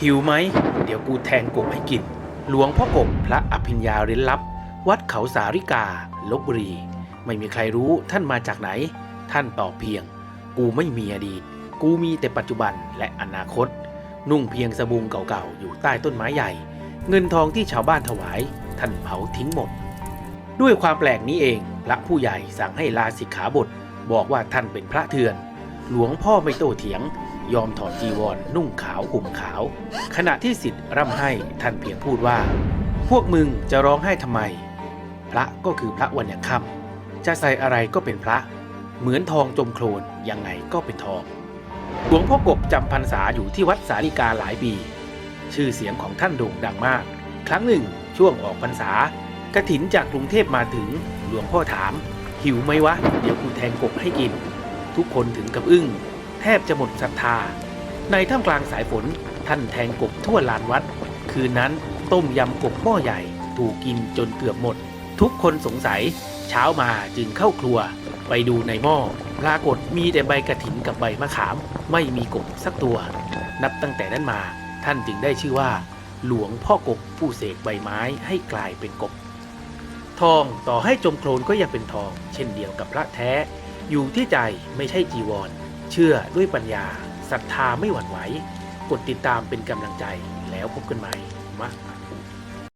หิวไหม เดี๋ยวกูแทงกบให้กิน หลวงพ่อกบพระอภิญญาเร้นลับ วัดเขาสาริกา ลบบุรี ไม่มีใครรู้ท่านมาจากไหน ท่านตอบเพียง กูไม่มีอดีต กูมีแต่ปัจจุบันและอนาคต นุ่งเพียงสบงเก่าๆ อยู่ใต้ต้นไม้ใหญ่ เงินทองที่ชาวบ้านถวาย ท่านเผาทิ้งหมด ด้วยความแปลกนี้เอง พระผู้ใหญ่สั่งให้ลาสิกขาบท บอกว่าท่านเป็นพระเถื่อน หลวงพ่อไม่โตเถียง ยอมถอดจีวรนนุ่งขาวห่มขาว ขณะที่สิทธิ์ร่ำให้ท่านเพียงพูดว่า พวกมึงจะร้องไห้ทำไม พระก็คือพระวันยังค่ำจะใส่อะไรก็เป็นพระ เหมือนทองจมโคลนยังไงก็เป็นทองหลวงพ่อกบจำพรรษาอยู่ที่วัดสาริกาหลายปี ชื่อเสียงของท่านโด่งดังมาก ครั้งหนึ่งช่วงออกพรรษากระถินจากกรุงเทพมาถึงหลวงพ่อถาม หิวไหมวะ เดี๋ยวกูแทงกบให้กิน ทุกคนถึงกับอึ้ง บจะหมดศรัทธา ในท่ามกลางสายฝนท่านแทงกบทั่วลานวัด คืนนั้นต้มยำกบหม้อใหญ่ ถูกกินจนเกือบหมด ทุกคนสงสัย เช้ามาจึงเข้าครัว ไปดูในหม้อปรากฏมีแต่ใบกระถินกับใบมะขาม ไม่มีกบสักตัว นับตั้งแต่นั้นมาท่านจึงได้ชื่อว่า หลวงพ่อกบผู้เสกใบไม้ให้กลายเป็นกบ ทองต่อให้จมโคลนก็ยังเป็นทอง เช่นเดียวกับพระแท้ อยู่ที่ใจไม่ใช่จีวร ชื่อด้วยปัญญาศรัทธาไม่หวั่นไหว กดติดตามเป็นกำลังใจแล้วพบกันใหม่มะ